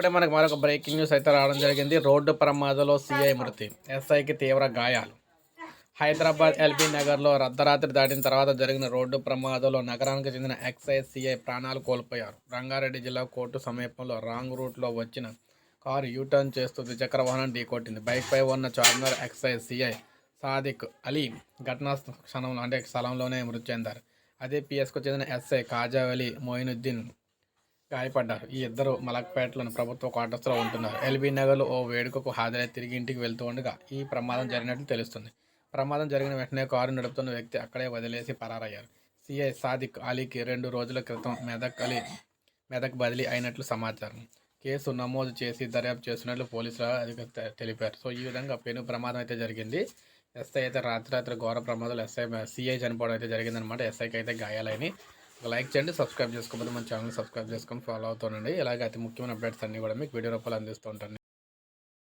ఇప్పుడే మనకు మరొక బ్రేకింగ్ న్యూస్ అయితే రావడం జరిగింది. రోడ్డు ప్రమాదంలో సీఐ మృతి ఎస్ఐకి తీవ్ర గాయాలు. హైదరాబాద్ ఎల్బీ నగర్లో అర్ధరాత్రి దాటిన తర్వాత జరిగిన రోడ్డు ప్రమాదంలో నగరానికి చెందిన ఎక్సైజ్ సీఐ ప్రాణాలు కోల్పోయారు. రంగారెడ్డి జిల్లా కోర్టు సమీపంలో రాంగ్ రూట్లో వచ్చిన కారు యూటర్న్ చేస్తూ ద్విచక్ర వాహనం ఢీకొట్టింది. బైక్పై ఉన్న చార్మినార్ ఎక్సైజ్ సీఐ సాదిక్ అలీ ఘటనా క్షణంలో అంటే స్థలంలోనే మృతి చెందారు. అదే పిఎస్కు చెందిన ఎస్ఐ కాజా అలీ మొయినుద్దీన్ గాయపడ్డారు. ఈ ఇద్దరు మలక్పేటలోని ప్రభుత్వ క్వార్టర్స్లో ఉంటున్నారు. ఎల్బీ నగర్లో ఓ వేడుకకు హాజరై తిరిగి ఇంటికి వెళ్తూ ఉండగా ఈ ప్రమాదం జరిగినట్లు తెలుస్తుంది. ప్రమాదం జరిగిన వెంటనే కారు నడుపుతున్న వ్యక్తి అక్కడే వదిలేసి పరారయ్యారు. సిఐ సాదిక్ అలీకి రెండు రోజుల క్రితం మెదక్ అలీ మెదక్ బదిలీ అయినట్లు సమాచారం. కేసు నమోదు చేసి దర్యాప్తు చేస్తున్నట్లు పోలీసులు అధికారులు తెలిపారు. సో ఈ విధంగా పెను ప్రమాదం అయితే జరిగింది. ఎస్ఐ అయితే రాత్రి రాత్రి ఘోర ప్రమాదాలు ఎస్ఐ సిఐ చనిపోవడం అయితే జరిగిందనమాట ఎస్ఐకి అయితే గాయాలని లైక్ చేయండి సబ్స్క్రైబ్ చేసుకోకపోతే మన ఛానల్ సబ్స్క్రైబ్ చేసుకొని ఫాలో అవుతానండి. ఇలాగే అతి ముఖ్యమైన అప్డేట్స్ అన్నీ కూడా మీకు వీడియో రూపాయలు అందిస్తూ ఉంటాను